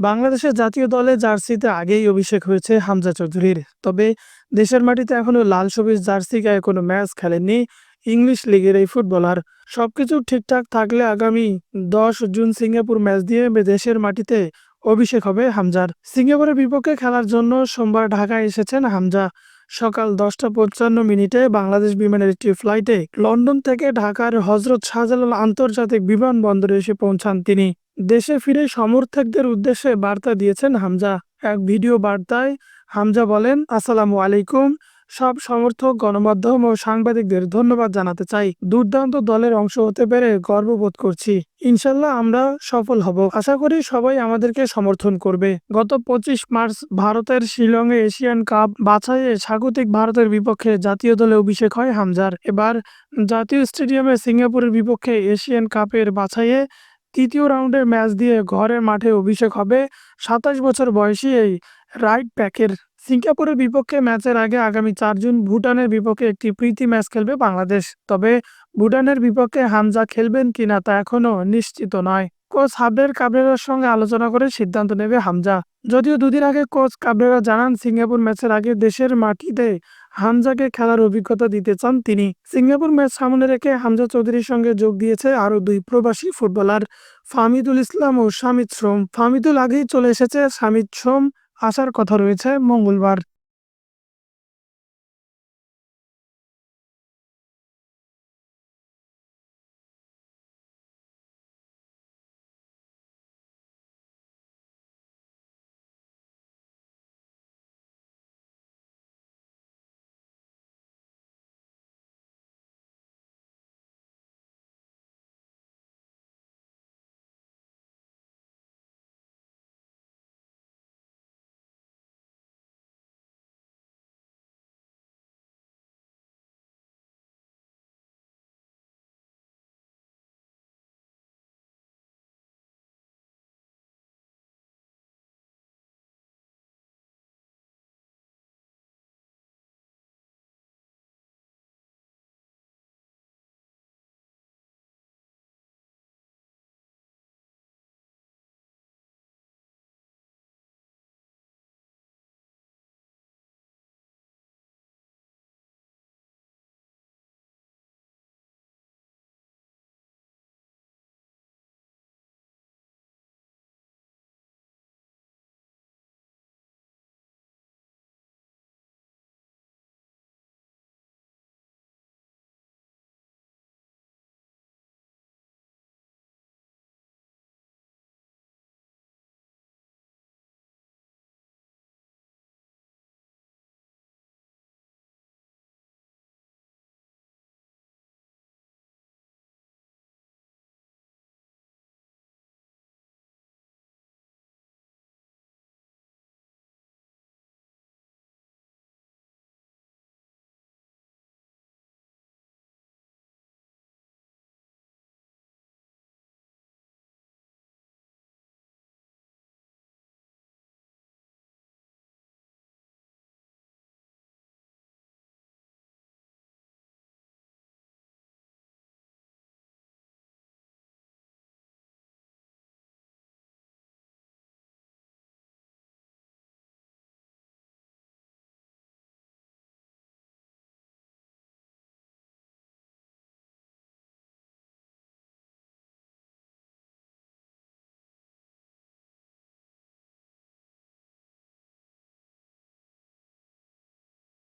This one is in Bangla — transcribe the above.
বাংলাদেশের জাতীয় দলে জার্সিতে আগেই অভিষেক হয়েছে হামজা চৌধুরীর। তবে দেশের মাটিতে এখনও লাল সবুজ জার্সি গায়ে কোনো ম্যাচ খেলেননি ইংলিশ লিগের এই ফুটবলার। সবকিছু ঠিকঠাক থাকলে আগামী দশ জুন সিঙ্গাপুর ম্যাচ দিয়ে দেশের মাটিতে অভিষেক হবে হামজার। সিঙ্গাপুরের বিপক্ষে খেলার জন্য সোমবার ঢাকায় এসেছেন হামজা। সকাল দশটা পঞ্চান্ন মিনিটে বাংলাদেশ বিমানের একটি ফ্লাইটে লন্ডন থেকে ঢাকার হজরত শাহজালাল আন্তর্জাতিক বিমানবন্দরে এসে পৌঁছান তিনি। দেশে ফিরে সমর্থকদের উদ্দেশ্যে বার্তা দিয়েছেন হামজা। এক ভিডিও বার্তায় হামজা বলেন, আসসালামু আলাইকুম। সব সমর্থক, গণমাধ্যম ও সাংবাদিকদের ধন্যবাদ জানাতে চাই। দুর্দান্ত দলের অংশ হতে পেরে গর্ববোধ করছি। ইনশাল্লাহ আমরা সফল হব। আশা করি সবাই আমাদেরকে সমর্থন করবে। গত পঁচিশ মার্চ ভারতের শিলংয়ে এশিয়ান কাপ বাছাইয়ে স্বাগতিক ভারতের বিপক্ষে জাতীয় দলে অভিষেক হয় হামজার। এবার জাতীয় স্টেডিয়ামে সিঙ্গাপুরের বিপক্ষে এশিয়ান কাপের বাছাইয়ে তৃতীয় রাউন্ডের ম্যাচ দিয়ে ঘরের মাঠে অভিষেক হবে। সাতাশ বছর বয়সী এই রাইট প্যাকের সিঙ্গাপুরের বিপক্ষে ম্যাচের আগে আগামী চার জুন ভুটানের বিপক্ষে একটি প্রীতি ম্যাচ খেলবে বাংলাদেশ। তবে ভুটানের বিপক্ষে হামজা খেলবেন কিনা তা এখনও নিশ্চিত নয়। কোচ হাবরের কাবরেরার সঙ্গে আলোচনা করে সিদ্ধান্ত নেবে হামজা। যদিও দুদিন আগে কোচ কাবরেরা জানান, সিঙ্গাপুর ম্যাচের আগে দেশের মাটিতে হামজাকে খেলার অভিজ্ঞতা দিতে চান তিনি। সিঙ্গাপুর ম্যাচ সামনে রেখে হামজা চৌধুরীর সঙ্গে যোগ দিয়েছে আরও দুই প্রবাসী ফুটবলার ফামিদুল ইসলাম ও শামিদ শ্রম। ফামিদুল আগেই চলে এসেছে, শামিদ শ্রম আসার কথা রয়েছে মঙ্গলবার।